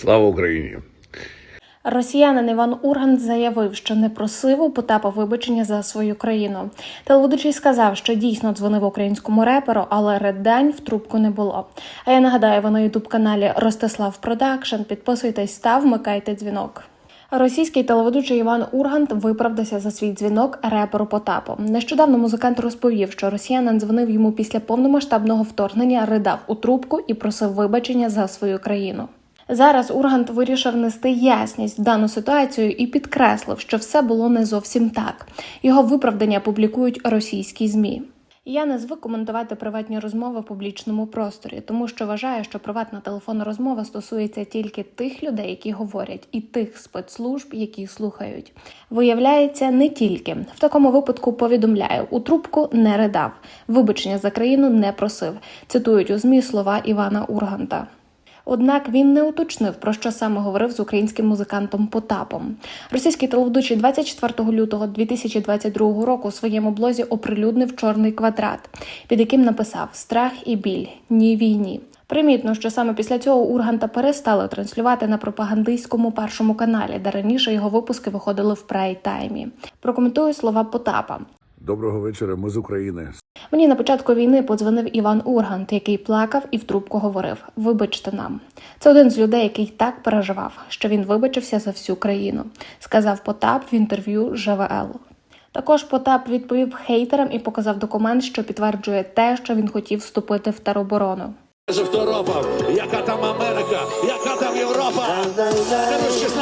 Слава Україні! Росіянин Іван Ургант заявив, що не просив у Потапа вибачення за свою країну. Телеведучий сказав, що дійсно дзвонив українському реперу, але реддань в трубку не було. А я нагадаю, ви на ютуб каналі Ростислав Продакшн. Підписуйтесь та вмикайте дзвінок. Російський телеведучий Іван Ургант виправдався за свій дзвінок реперу Потапу. Нещодавно музикант розповів, що росіянин дзвонив йому після повномасштабного вторгнення, ридав у трубку і просив вибачення за свою країну. Зараз Ургант вирішив нести ясність в дану ситуацію і підкреслив, що все було не зовсім так. Його виправдання публікують російські змі. Я не звик коментувати приватні розмови в публічному просторі, тому що вважаю, що приватна телефонна розмова стосується тільки тих людей, які говорять, і тих спецслужб, які слухають. Виявляється, не тільки в такому випадку повідомляю, у трубку не ридав, вибачення за країну не просив. Цитують у змі слова Івана Урганта. Однак він не уточнив, про що саме говорив з українським музикантом Потапом. Російський телеведучий 24 лютого 2022 року у своєму блозі оприлюднив чорний квадрат, під яким написав Страх і біль ні війні. Примітно, що саме після цього Урганта перестали транслювати на пропагандистському першому каналі, де раніше його випуски виходили в прайм-таймі. Прокоментую слова Потапа. Доброго вечора, ми з України. Мені на початку війни подзвонив Іван Ургант, який плакав і в трубку говорив: Вибачте нам. Це один з людей, який так переживав, що він вибачився за всю країну, сказав Потап в інтерв'ю ЖВЛ. Також Потап відповів хейтерам і показав документ, що підтверджує те, що він хотів вступити в тероборону. Же второпав, яка там Америка, яка там Європа. Короче, з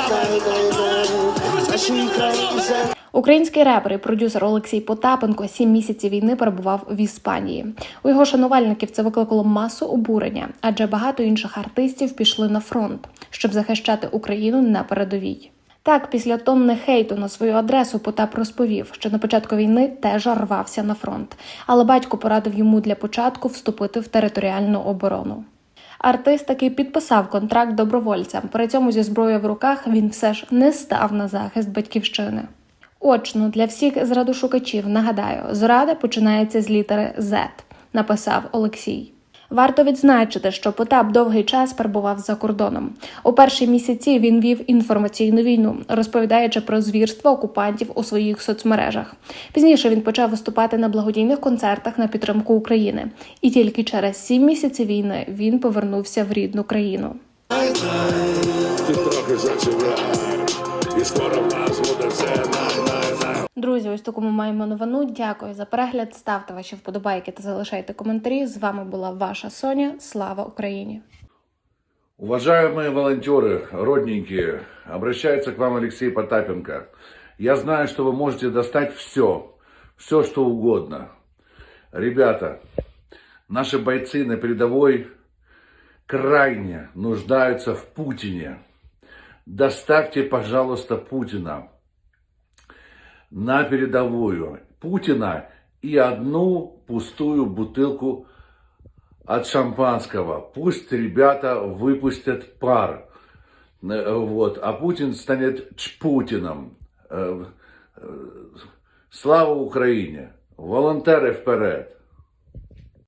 нами. Український репер і продюсер Олексій Потапенко сім місяців війни перебував в Іспанії. У його шанувальників це викликало масу обурення, адже багато інших артистів пішли на фронт, щоб захищати Україну на передовій. Так, після тонни хейту на свою адресу Потап розповів, що на початку війни теж рвався на фронт, але батько порадив йому для початку вступити в територіальну оборону. Артист таки підписав контракт добровольцям. При цьому зі зброєю в руках він все ж не став на захист батьківщини. Очно для всіх зрадошукачів нагадаю, зрада починається з літери Z, написав Олексій. Варто відзначити, що Потап довгий час перебував за кордоном. У перші місяці він вів інформаційну війну, розповідаючи про звірства окупантів у своїх соцмережах. Пізніше він почав виступати на благодійних концертах на підтримку України, і тільки через сім місяців війни він повернувся в рідну країну. І скоро в нас буде все. Друзі, ось таку ми маємо новину. Дякую за перегляд. Ставте ваші вподобайки та залишайте коментарі. З вами була ваша Соня. Слава Україні! Уважаемые волонтеры, родненькие, обращается к вам Алексей Потапенко. Я знаю, что вы можете достать все, все, что угодно. Ребята, наши бойцы на передовой крайне нуждаются в Путине. Доставьте, пожалуйста, Путина на передовую. Путина и одну пустую бутылку от шампанского. Пусть ребята выпустят пар. Э, Вот. А Путин станет Чпутином. Э, э, Слава Україні! Волонтери вперед!